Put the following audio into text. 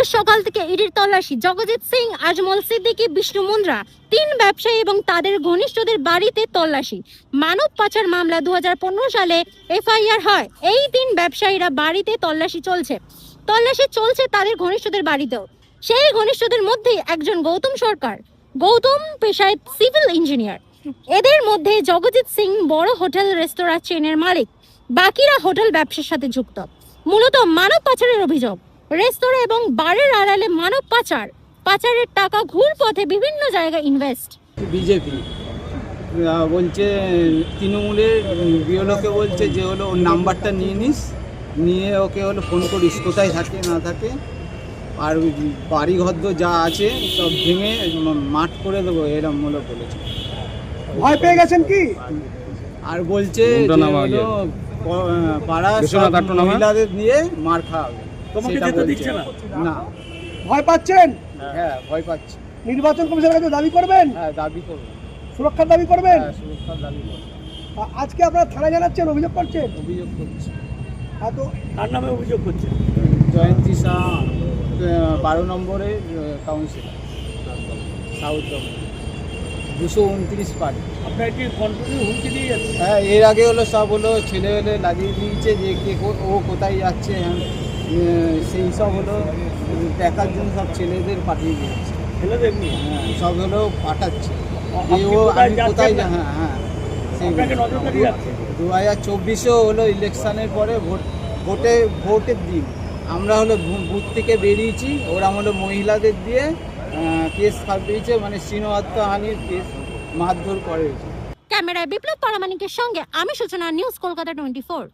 শুক্রবার সকাল থেকে ইডির তল্লাশি। জগজিৎ সিং, আজমল সিদ্দিকী, বিষ্ণু মুন্দ্রা তিন ব্যবসায়ী এবং তাদের ঘনিষ্ঠদের বাড়িতে তল্লাশি। মানব পাচার মামলা দুহাজার পনেরো সালে এফআইআর হয়। এই তিন ব্যবসায়ীরা বাড়িতে তল্লাশি চলছে। তল্লাশি চলছে তাদের ঘনিষ্ঠদের বাড়িতেও। সেই ঘনিষ্ঠদের মধ্যেই একজন গৌতম সরকার। গৌতম পেশায় সিভিল ইঞ্জিনিয়ার। এদের মধ্যে জগজিৎ সিং বড় হোটেল, রেস্তোরাঁ, চেনের মালিক। বাকিরা হোটেল ব্যবসার সাথে যুক্ত। মূলত মানব পাচারের অভিযোগ। রেস্তোরাঁ এবং বারের আড়ালে মানব পাচার। পাচারের টাকা ঘুর পথে বিভিন্ন জায়গায় ইনভেস্ট বিজেপি। বলছে তৃণমূলের বিওলোকে বলছে যে হলো ওর নাম্বারটা নিয়ে নিস নিয়ে ওকে হলো ফোন করিস কোথায় থাকে না থাকে। আর ওই বাড়ি ঘদ্দ যা আছে সব ভেঙে মাঠ করে দেবো এরম হলো বলেছে। ভয় পেয়ে গেছেন কি? আর বলছে নামটা যে নামা হলো প- পাড়ার সব বিশ্বনাথ আট্ট নামা? মহিলাদের দিয়ে মার খাওয়াবে তোমাকে সেটা যেতে দিচ্ছে না? না। ভয় পাচ্ছেন? হ্যাঁ ভয় পাচ্ছি। নির্বাচন কমিশনের কাছে দাবি করবেন? হ্যাঁ দাবি করব। সুরক্ষার দাবি করবেন? হ্যাঁ সুরক্ষার দাবি করব। আজকে আপনারা থানায় জানাচ্ছেন অভিযোগ করছেন? অভিযোগ করছি। কার নামে অভিযোগ করছে জয়ন্তী শাহ বারো নম্বরের কাউন্সিলর সাউথ দুশো উনত্রিশ পার্টি। আপনার কি কন্টিনিউ হুমকি দিয়ে যাচ্ছে? হ্যাঁ এর আগে হলো সব হলো ছেলে হলে লাগিয়ে দিয়েছে যে কে ও কোথায় যাচ্ছে হ্যাঁ। সেই সব হলো দেখার জন্য সব ছেলেদের পাঠিয়ে দিয়েছে। ছেলেদের হ্যাঁ সব হলো পাঠাচ্ছে। ও আমি কোথায় হ্যাঁ হ্যাঁ দু হাজার চব্বিশেও হলো ইলেকশনের পরে ভোট ভোটে ভোটের দিন। আমরা হলো বুথ থেকে বেরিয়েছি ওরা হলো মহিলাদের দিয়ে কেস খাটিয়েছে মানে শ্রীনহানির কেস মারধর করেছে। ক্যামেরায় বিপ্লব পারামানিকের সঙ্গে আমি সূচনা নিউজ কলকাতা টোয়েন্টি ফোর।